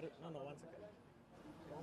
Sorry no one second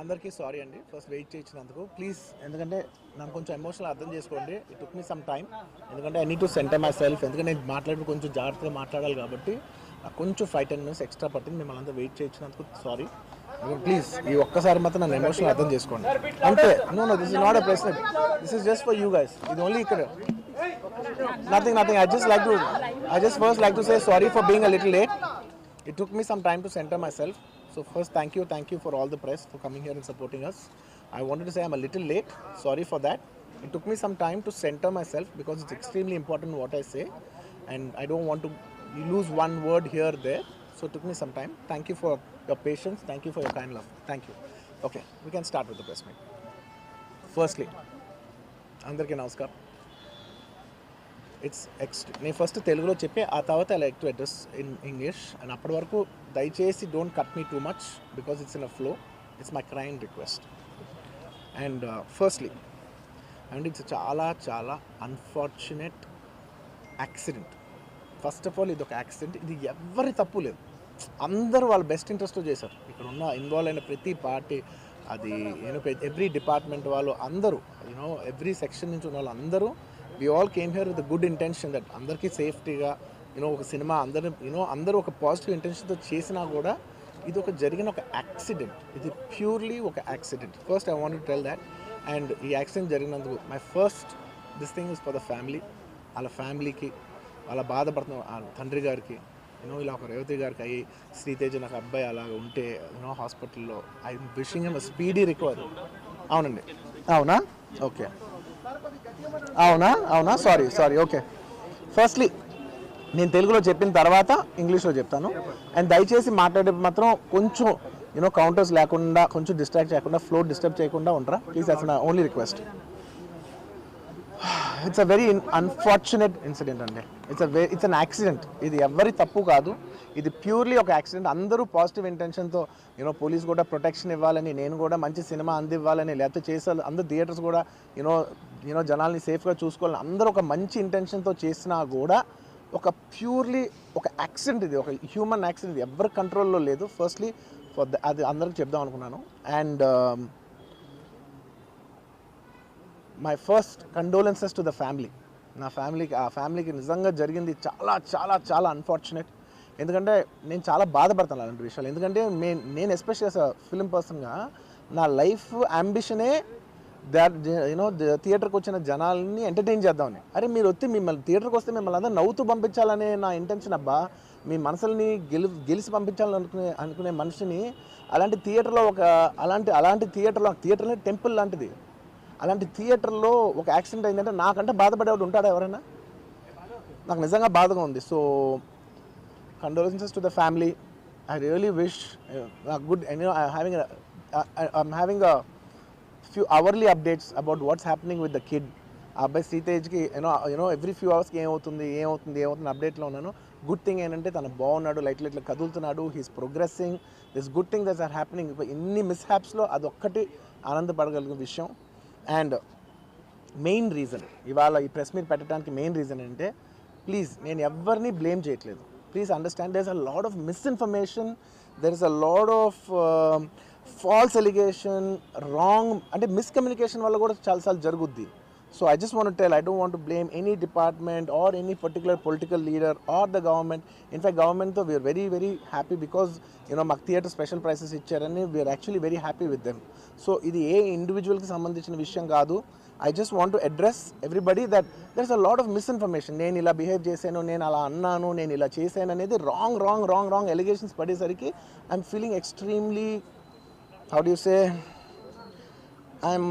అందరికీ sorry అండి first wait చేయించినందుకు ప్లీజ్ ఎందుకంటే నాకు కొంచెం ఎమోషనల్ అర్థం చేసుకోండి. It took me some time ఎందుకంటే I need to centre myself ఎందుకంటే నేను మాట్లాడి కొంచెం జాగ్రత్తగా మాట్లాడాలి కాబట్టి నాకు కొంచెం ఫైవ్ టెన్ మినిట్స్ ఎక్స్ట్రా పట్టింది. మిమ్మల్ని అంతా వెయిట్ చేయించినందుకు సారీ ప్లీజ్ ఈ ఒక్కసారి మాత్రం నన్ను ఎమోషనల్ అర్థం చేసుకోండి. అంతే no no this is not a ప్రశ్న this is just for you guys ఇది ఓన్లీ ఇక్కడ. Nothing nothing I just like to I just first like to say sorry for being a little late it took me some time to centre myself so first thank you thank you for all the press for coming here and supporting us i wanted to say i'm a little late sorry for that it took me some time to center myself because it's extremely important what i say and i don't want to lose one word here there so it took me some time thank you for your patience thank you for your kind love thank you okay we can start with the press meet firstly అందరికీ నమస్కారం it's ఎక్స్ట్ నేను first తెలుగులో చెప్పి ఆ తర్వాత I like to address in English and అప్పటి వరకు దయచేసి don't cut me too much because it's in a flow it's my crime request and firstly and it's చాలా చాలా unfortunate accident first of all ఇది ఒక యాక్సిడెంట్ ఇది ఎవరి తప్పు లేదు. అందరూ వాళ్ళ బెస్ట్ ఇంట్రెస్ట్తో చేశారు. ఇక్కడ ఉన్న ఇన్వాల్వ్ అయిన ప్రతి పార్టీ అది యూనో ఎవ్రీ డిపార్ట్మెంట్ వాళ్ళు అందరూ యూనో ఎవ్రీ సెక్షన్ నుంచి ఉన్న వాళ్ళు అందరూ we all came here with good intention that అందరికీ సేఫ్టీగా యూనో ఒక సినిమా అందరూ యూనో అందరూ ఒక పాజిటివ్ ఇంటెన్షన్తో చేసినా కూడా ఇది ఒక జరిగిన ఒక యాక్సిడెంట్ ఇది ప్యూర్లీ ఒక accident first I want tell that and ఈ accident జరిగినందుకు my first this thing is for the family వాళ్ళ ఫ్యామిలీకి వాళ్ళ బాధపడుతున్న తండ్రి గారికి యూనో ఇలా ఒక రేవతి గారికి అయ్యి శ్రీతేజ నాకు అబ్బాయి అలాగ ఉంటే యూనో హాస్పిటల్లో I wishing M speedy recovery అవునండి. అవునా? ఓకే అవునా? అవునా? సారీ సారీ ఓకే ఫస్ట్లీ నేను తెలుగులో చెప్పిన తర్వాత ఇంగ్లీష్లో చెప్తాను. అండ్ దయచేసి మాట్లాడే మాత్రం కొంచెం యూనో కౌంటర్స్ లేకుండా కొంచెం డిస్ట్రాక్ట్ చేయకుండా ఫ్లో డిస్టర్బ్ చేయకుండా ఉంటారా ప్లీజ్ దట్స్ నా only request it's a very unfortunate incident అండి. It's a it's an accident ఇది ఎవరి తప్పు కాదు. ఇది ప్యూర్లీ ఒక యాక్సిడెంట్. అందరూ పాజిటివ్ ఇంటెన్షన్తో యూనో పోలీస్ కూడా ప్రొటెక్షన్ ఇవ్వాలని నేను కూడా మంచి సినిమా అందివ్వాలని లేకపోతే చేసాను అందరు థియేటర్స్ కూడా యూనో యూనో జనాల్ని సేఫ్గా చూసుకోవాలని అందరూ ఒక మంచి ఇంటెన్షన్తో చేసినా కూడా ఒక ప్యూర్లీ ఒక యాక్సిడెంట్ ఇది ఒక హ్యూమన్ యాక్సిడెంట్ ఇది. ఎవరి కంట్రోల్లో లేదు. ఫస్ట్లీ ఫర్ ద అది అందరికి చెప్దాం అనుకున్నాను. And my first condolences to the family నా ఫ్యామిలీకి ఆ ఫ్యామిలీకి నిజంగా జరిగింది చాలా చాలా చాలా అన్ఫార్చునేట్ ఎందుకంటే నేను చాలా బాధపడతాను అలాంటి విషయాలు. ఎందుకంటే మే నేను ఎస్పెషల్ ఫిలిం పర్సన్గా నా లైఫ్ అంబిషనే దాట్ యూనో థియేటర్కి వచ్చిన జనాల్ని ఎంటర్టైన్ చేద్దామని. అరే మీరు వచ్చి మిమ్మల్ని థియేటర్కి వస్తే మిమ్మల్ని అందరూ నవ్వుతూ పంపించాలనే నా ఇంటెన్షన్ అబ్బా. మీ మనసుల్ని గెలి గెలిచి పంపించాలని అనుకునే అనుకునే మనిషిని అలాంటి థియేటర్లో ఒక అలాంటి అలాంటి థియేటర్లో థియేటర్ టెంపుల్ లాంటిది. అలాంటి థియేటర్లో ఒక యాక్సిడెంట్ అయిందంటే నాకంటే బాధపడేవాడు ఉంటాడా ఎవరైనా? నాకు నిజంగా బాధగా ఉంది. So condolences to the family I really wish good having I'm having a few hourly updates about what's happening with the kid ఆ అబ్బాయి సీతేజ్కి you know you know every few అవర్స్కి ఏమవుతుంది ఏమవుతుంది ఏమవుతుంది అప్డేట్లో ఉన్నాను గుడ్ థింగ్ ఏంటంటే తను బాగున్నాడు లైట్ ఇట్లా కదులుతున్నాడు he's progressing this good thing thus are happening ఇన్ని మిస్హ్యాప్స్లో అదొక్కటి ఆనందపడగలిగిన విషయం. అండ్ మెయిన్ రీజన్ ఇవాళ ఈ ప్రెస్ మీట్ పెట్టడానికి మెయిన్ రీజన్ ఏంటంటే ప్లీజ్ నేను ఎవరిని బ్లేమ్ చేయట్లేదు. Please understand there is a lot of misinformation there is a lot of false allegation wrong అంటే మిస్కమ్యూనికేషన్ వల్ల కూడా చాలాసార్లు జరుగుద్ది. So I just want tell I don't want blame any department or any particular political leader or the government in fact గవర్నమెంట్తో we are very very happy because you know మాకు theatre special prices ఇచ్చారని we are actually very happy with them so ఇది ఏ ఇండివిజువల్కి సంబంధించిన విషయం కాదు. I just want to address everybody that there is a lot of misinformation నేను ఇలా బిహేవ్ చేశాను నేను అలా అన్నాను నేను ఇలా చేశాను అనేది wrong wrong wrong wrong allegations పడేసరికి I'm feeling extremely how do say I'm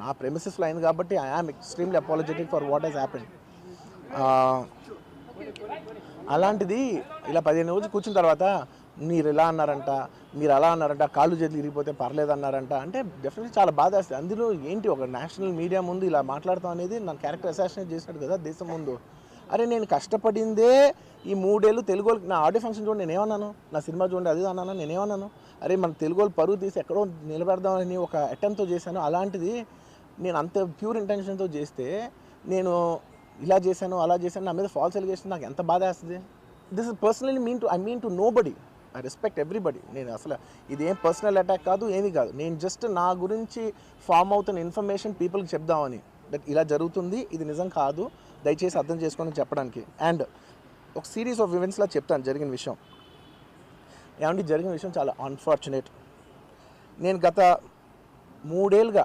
నా ప్రెమిసెస్లో అయింది కాబట్టి I am extremely apologetic for what has happen అలాంటిది ఇలా పదిహేను రోజులు కూర్చున్న తర్వాత మీరు ఇలా అన్నారంట మీరు అలా అన్నారంట కాళ్ళు చేతులు ఇరిగిపోతే పర్లేదు అన్నారంట అంటే డెఫినెట్లీ చాలా బాధ వేస్తుంది. అందులో ఏంటి ఒక నేషనల్ మీడియా ముందు ఇలా మాట్లాడతాం అనేది నా క్యారెక్టర్ అసాసినేట్ చేశాడు కదా దేశం ముందు. అరే నేను కష్టపడిందే ఈ మూడేళ్ళు తెలుగు నా ఆడియో ఫంక్షన్ చూడండి నేనేమన్నాను నా సినిమా చూడండి అది అన్నాను నేనేమన్నాను అరే మన తెలుగు పరువు తీసి ఎక్కడో నిలబెడదామని ఒక అటెంప్ట్తో చేశాను. అలాంటిది నేను అంత ప్యూర్ ఇంటెన్షన్తో చేస్తే నేను ఇలా చేశాను అలా చేశాను నా మీద ఫాల్స్ ఎలిగేషన్ నాకు ఎంత బాధ వేస్తుంది? This is personally mean to I mean to nobody I respect everybody నేను అసలు ఇది ఏం పర్సనల్ అటాక్ కాదు ఏమీ కాదు. నేను జస్ట్ నా గురించి ఫామ్ అవుతున్న ఇన్ఫర్మేషన్ పీపుల్కి చెప్దామని. దట్ ఇలా జరుగుతుంది ఇది నిజం కాదు. దయచేసి అర్థం చేసుకొని చెప్పడానికి. అండ్ ఒక సిరీస్ ఆఫ్ ఈవెంట్స్లా చెప్తాను జరిగిన విషయం. ఏమంటే జరిగిన విషయం చాలా అన్ఫార్చునేట్ నేను గత మూడేళ్ళుగా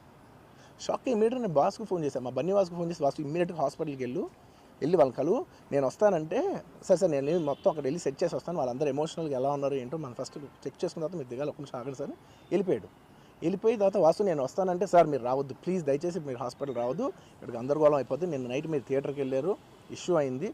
షాక్ ఇమీడియట్ నేను బాస్కు ఫోన్ చేశాను మా బన్నీ బాస్కు ఫోన్ చేసి బాస్కు ఇమీడియట్గా హాస్పిటల్కి వెళ్ళు. వెళ్ళి వాళ్ళ కలు. నేను వస్తానంటే సరే సార్ నేను మొత్తం అక్కడ వెళ్ళి సెట్ చేసి వస్తాను. వాళ్ళందరూ ఎమోషనల్గా ఎలా ఉన్నారు ఏంటో మనం ఫస్ట్ చెక్ చేసుకున్న తర్వాత మీరు దిగాలి. ఒక నిమిషం ఆగండి సార్. వెళ్ళిపోయాడు. వెళ్ళిపోయి తర్వాత వాసు నేను వస్తానంటే సార్ మీరు రావద్దు. ప్లీజ్ దయచేసి మీరు హాస్పిటల్ రావద్దు. ఇక్కడికి గందరగోళం అయిపోతుంది నేను నైట్ మీరు థియేటర్కి వెళ్ళారు. ఇష్యూ అయింది.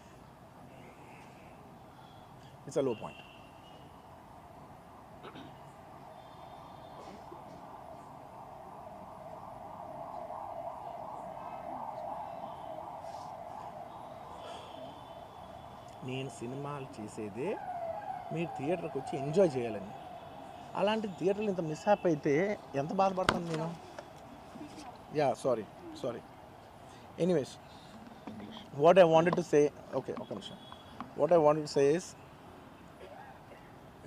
it's a low point నేను సినిమాలు చేసేదే మీరు థియేటర్కి వచ్చి ఎంజాయ్ చేయాలని. అలాంటి థియేటర్లు ఇంత మిస్హాప్ అయితే ఎంత బాధపడతాను నేను? Yeah sorry sorry. Anyways what I wanted to say okay ఒక నిమిషం. What I wanted to say is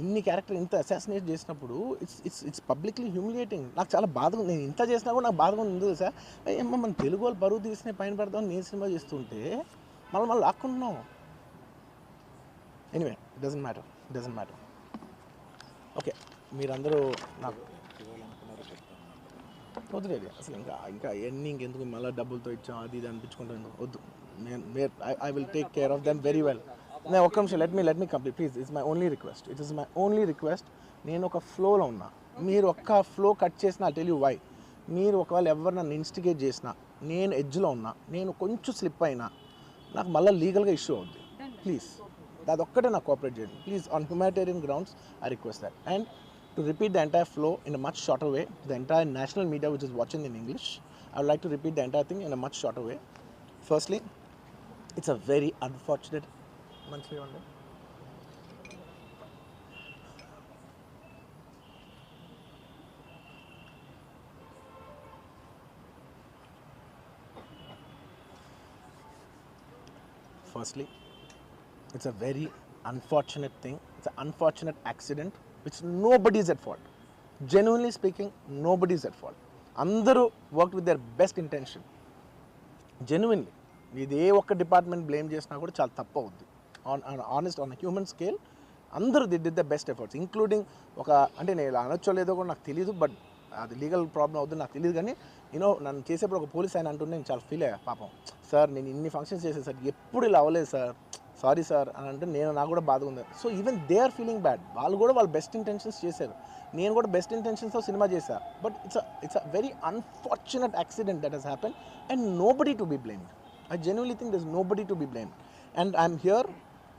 ఇన్ని క్యారెక్టర్ ఇంత అసాసినేట్ చేసినప్పుడు it's it's it's publicly humiliating నాకు చాలా బాధగా నేను ఇంత చేసినా కూడా నాకు బాధగా ఉంది. సార్ ఏమో మన తెలుగు వాళ్ళు బరువు తీసిన పైన పెడదాం నేను సినిమా చేస్తుంటే మళ్ళీ మళ్ళీ లాక్కుంటున్నాం. Anyway doesn't matter doesn't matter okay మీరందరూ నాకు వదిలేదు అసలు ఇంకా ఇంకా ఎన్ని ఇంకెందుకు? మళ్ళీ డబ్బులతో ఇచ్చాం అది ఇది అనిపించుకుంటాను వద్దు. నేను I will take care of them very well నేను ఒక్క నిమిషం let me let me complete please it's my only request it is my only request నేను ఒక ఫ్లోలో ఉన్నా. మీరు ఒక్క ఫ్లో కట్ చేసిన టెల్ యూ వై మీరు ఒకవేళ ఎవరు నన్ను ఇన్స్టిగేట్ చేసినా నేను ఎడ్జ్లో ఉన్నా నేను కొంచెం స్లిప్ అయినా నాకు మళ్ళీ లీగల్గా ఇష్యూ అవుద్ది. ప్లీజ్ అది ఒక్కటే నాకు కోఆపరేట్ చేయండి. Please on humanitarian grounds I request that and to repeat the entire flow in a much shorter way the entire national media which is watching in English I would like to repeat the entire thing in a much shorter way firstly it's a very unfortunate మంచిగా ఉండే firstly it's a very unfortunate thing it's an unfortunate accident which nobody is at fault genuinely speaking nobody is at fault అందరూ work with their best intention genuinely ఇది ఏ ఒక్క department blame చేసినా కూడా చాలా తప్పు అవుద్ది on honest on human scale అందరూ they did the best efforts including ఒక అంటే నేను ఇలా అనొచ్చో లేదో కూడా నాకు తెలియదు బట్ అది లీగల్ ప్రాబ్లం అవుతుంది నాకు తెలియదు కానీ యూనో నన్ను చేసేప్పుడు ఒక పోలీస్ ఆయన అంటుంటే నేను చాలా ఫీల్ అయ్యా పాపం. సార్ నేను ఇన్ని ఫంక్షన్స్ చేశాను సార్ ఎప్పుడు ఇలా అవ్వలేదు సార్ సారీ సార్ అని అంటే నేను నాకు కూడా బాధగా ఉంది. So even they are feeling bad వాళ్ళు కూడా వాళ్ళు బెస్ట్ ఇంటెన్షన్స్ చేశారు. నేను కూడా బెస్ట్ ఇంటెన్షన్స్తో సినిమా చేశాను but it's it's a very unfortunate accident that has happen and nobody to be blamed I genuinely think this nobody to be blamed and I'm here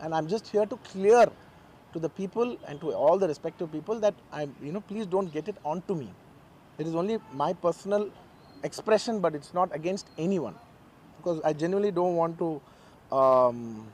And I'm just here to clear to the people and to all the respective people that I'm, you know, please don't get it onto me. It is only my personal expression, but it's not against anyone because I genuinely don't want to um,